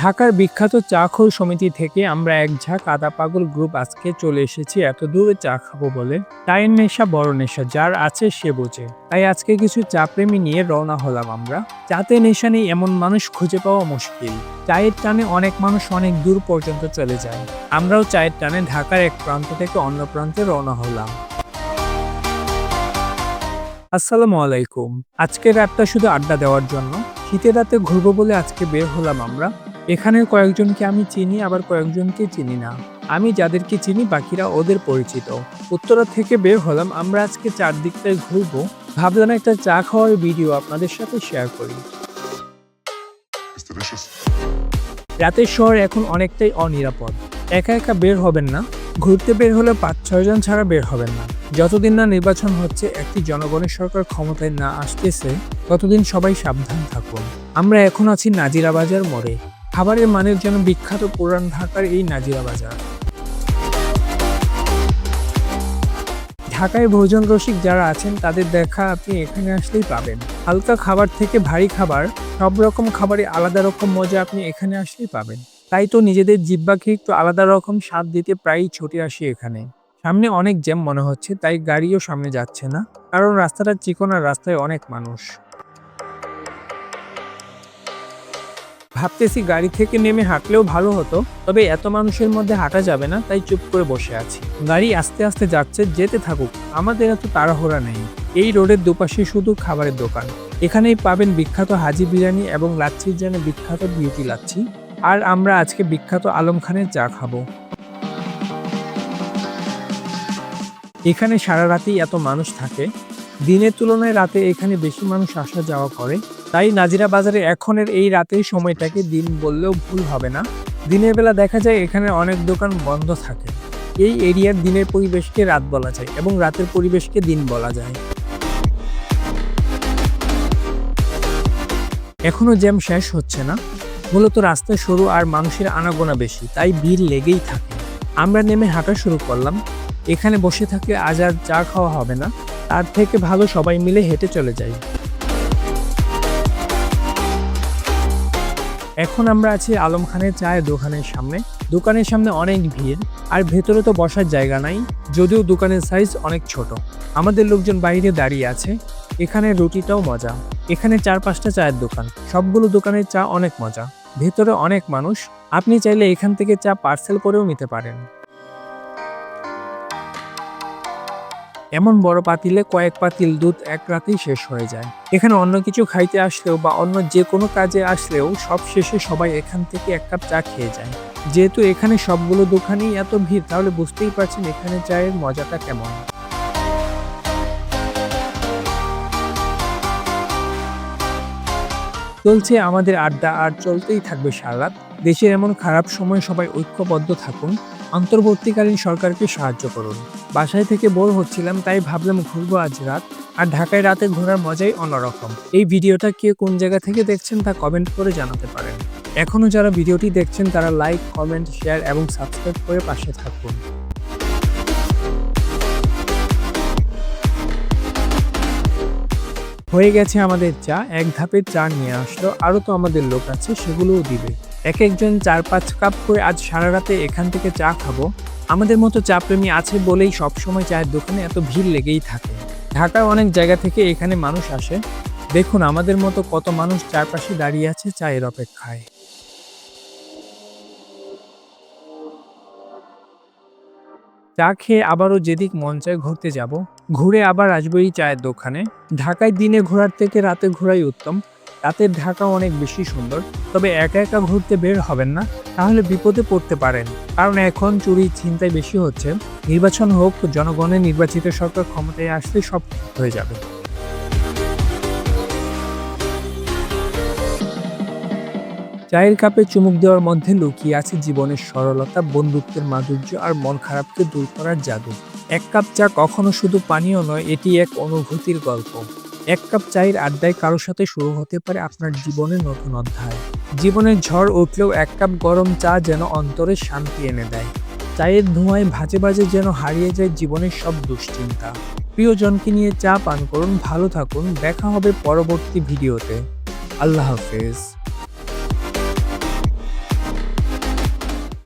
ঢাকার বিখ্যাত চাখোর সমিতি থেকে আমরা এক ঝাঁক আদা পাগল গ্রুপ আজকে চলে এসেছি, এত দূরে চা খাব বলে। চায়ের নেশা, বড় নেশা, যার আছে সে বোঝে। তাই আজকে কিছু চা প্রেমী নিয়ে রওনা হলাম আমরা। চাতে নেশা নেই এমন মানুষ খুঁজে পাওয়া মুশকিল। চায়ের টানে অনেক মানুষ অনেক দূর পর্যন্ত চলে যায়। আমরাও চায়ের টানে ঢাকার এক প্রান্ত থেকে অন্য প্রান্তে রওনা হলাম। আসসালামু আলাইকুম। আজকের রাতটা শুধু আড্ডা দেওয়ার জন্য। শীতের রাতে ঘুরবো বলে আজকে বের হলাম আমরা। এখানের কয়েকজনকে আমি চিনি আবার কয়েকজনকে চিনি না। আমি যাদেরকে চিনি বাকিরা ওদের পরিচিত। উত্তরা থেকে বের হলাম আমরা আজকে চারদিকটায় ঘুরবো। ভাবলাম একটা চা খাওয়ার ভিডিও আপনাদের সাথে শেয়ার করি। রাতের শহর এখন অনেকটাই অনিরাপদ। একা একা বের হবেন না। ঘুরতে বের হলে পাঁচ ছয়জন ছাড়া বের হবেন না। যতদিন না নির্বাচন হচ্ছে একটি জনগণের সরকার ক্ষমতায় না আসতেছে ততদিন সবাই সাবধান থাকুন। আমরা এখন আছি নাজিরা বাজার মোড়ে। খাবারের মানের যেন বিখ্যাত পুরান ঢাকার এই নাজিরা বাজার। ঢাকায় ভোজন রসিক যারা আছেন, তাদের দেখা আপনি এখানে আসলেই পাবেন। হালকা খাবার থেকে ভারী খাবার, সব রকম খাবারে আলাদা রকম মজা আপনি এখানে আসলেই পাবেন। তাই তো নিজেদের জিব্বাকে একটু আলাদা রকম স্বাদ দিতে প্রায়ই ছুটে আসি এখানে। সামনে অনেক জ্যাম মনে হচ্ছে, তাই গাড়িও সামনে যাচ্ছে না। কারণ রাস্তাটা চিকন রাস্তায় অনেক মানুষ। ভাবতেছি গাড়ি থেকে নেমে হাঁটলেও ভালো হতো, তবে এত মানুষের মধ্যে হাঁটা যাবে না, তাই চুপ করে বসে আছি। গাড়ি আস্তে আস্তে যাচ্ছে, যেতে থাকুক, আমাদের এত তাড়াহুড়া নেই। এই রোডের দুপাশে শুধু খাবারের দোকান। এখানেই পাবেন বিখ্যাত হাজি বিরিয়ানি এবং লাচ্ছির জন্য বিখ্যাত বিউটি লাচ্ছি। আর আমরা আজকে বিখ্যাত আলম খানের চা খাব। এখানে সারা রাতেই এত মানুষ থাকে। দিনের তুলনায় রাতে এখানে বেশি মানুষ আসা যাওয়া করে। তাই নাজিরা বাজারে এখনের এই রাতের সময়টাকে দিন বললেও ভুল হবে না। দিনের বেলা দেখা যায় এখানে অনেক দোকান বন্ধ থাকে। এই এরিয়ার দিনের পরিবেশকে রাত বলা যায় এবং রাতের পরিবেশকে দিন বলা যায়। এখনও জ্যাম শেষ হচ্ছে না। মূলত রাস্তা সরু আর মানুষের আনাগোনা বেশি, তাই ভিড় লেগেই থাকে। আমরা নেমে হাঁটা শুরু করলাম। এখানে বসে থাকলে আজ আর চা খাওয়া হবে না। তার থেকে ভালো সবাই মিলে হেঁটে চলে যাই। এখন আমরা আছি আলম খানের চায়ের দোকানের সামনে। দোকানের সামনে অনেক ভিড়, আর ভেতরে তো বসার জায়গা নাই, যদিও দোকানের সাইজ অনেক ছোট। আমাদের লোকজন বাইরে দাঁড়িয়ে আছে, এখানে রুটিটাও মজা। এখানে চার পাঁচটা চায়ের দোকান, সবগুলো দোকানের চা অনেক মজা। ভেতরে অনেক মানুষ, আপনি চাইলে এখান থেকে চা পার্সেল করেও নিতে পারেন। এমন বড় পাতিলে কয়েক পাতিল দুধ এক রাতেই শেষ হয়ে যায়। এখানে অন্য কিছু খাইতে আসলেও বা অন্য যে কোনো কাজে আসলেও সব শেষে সবাই এখান থেকে এক কাপ চা খেয়ে যায়। যেহেতু এখানে সবগুলো দোকানেই এত ভিড়, তাহলে বুঝতেই পারছেন এখানে চায়ের মজাটা কেমন। চলছে আমাদের আড্ডা আর চলতেই থাকবে সারা রাত। দেশের এমন খারাপ সময় সবাই ঐক্যবদ্ধ থাকুন। অন্তর্বর্তীকালীন সরকারকে সাহায্য করুন। বাসায় থেকে বোর হচ্ছিলাম, তাই ভাবলাম ঘুরবো আজ রাত, আর ঢাকায় রাতে ঘোরার মজাই অন্যরকম। এই ভিডিওটা কে কোন জায়গা থেকে দেখছেন তা কমেন্ট করে জানাতে পারেন। এখনও যারা ভিডিওটি দেখছেন, তারা লাইক কমেন্ট শেয়ার এবং সাবস্ক্রাইব করে পাশে থাকুন। হয়ে গেছে আমাদের চা, এক ধাপের চা নিয়ে আসলো আরও তো আমাদের লোক আছে, সেগুলোও দিবে। এক একজন চার পাঁচ কাপ করে আজ সারা রাতে এখান থেকে চা খাব। আমাদের মতো চা প্রেমী আছে বলেই সবসময় চায়ের দোকানে এত ভিড় লেগেই থাকে। ঢাকার অনেক জায়গা থেকে এখানে মানুষ আসে। দেখুন আমাদের মতো কত মানুষ চারপাশে দাঁড়িয়ে আছে চায়ের অপেক্ষায়। চা খেয়ে আবারও যেদিক মন চায় ঘুরতে যাব। ঘুরে আবার আসব এই চায়ের দোকানে। ঢাকায় দিনে ঘোরার থেকে রাতে ঘোরাই উত্তম। রাতের ঢাকা অনেক বেশি সুন্দর। তবে একা একা ঘুরতে বের হবেন না, তাহলে বিপদে পড়তে পারেন। কারণ এখন চুরি চিন্তায় বেশি হচ্ছে। নির্বাচন হোক জনগণের নির্বাচিত সরকার ক্ষমতায় আসলে সব হয়ে যাবে। চায়ের কাপে চুমুক দেওয়ার মধ্যে লুকিয়ে আছে জীবনের সরলতা, বন্ধুত্বের মাধুর্য আর মন খারাপকে দূর করার জাদু। এক কাপ চা কখনো শুধু পানীয় নয়, এটি এক অনুভূতির গল্প। এক কাপ চায়ের আড্ডায় কারোর সাথে শুরু হতে পারে আপনার জীবনের নতুন অধ্যায়। জীবনের ঝড় উঠলেও এক কাপ গরম চা যেন অন্তরে শান্তি এনে দেয়। চায়ের ধোঁয়ায় ভাজে ভাজে যেন হারিয়ে যায় জীবনের সব দুশ্চিন্তা। প্রিয়জনকে নিয়ে চা পান করুন, ভালো থাকুন। দেখা হবে পরবর্তী ভিডিওতে। আল্লাহ হাফেজ।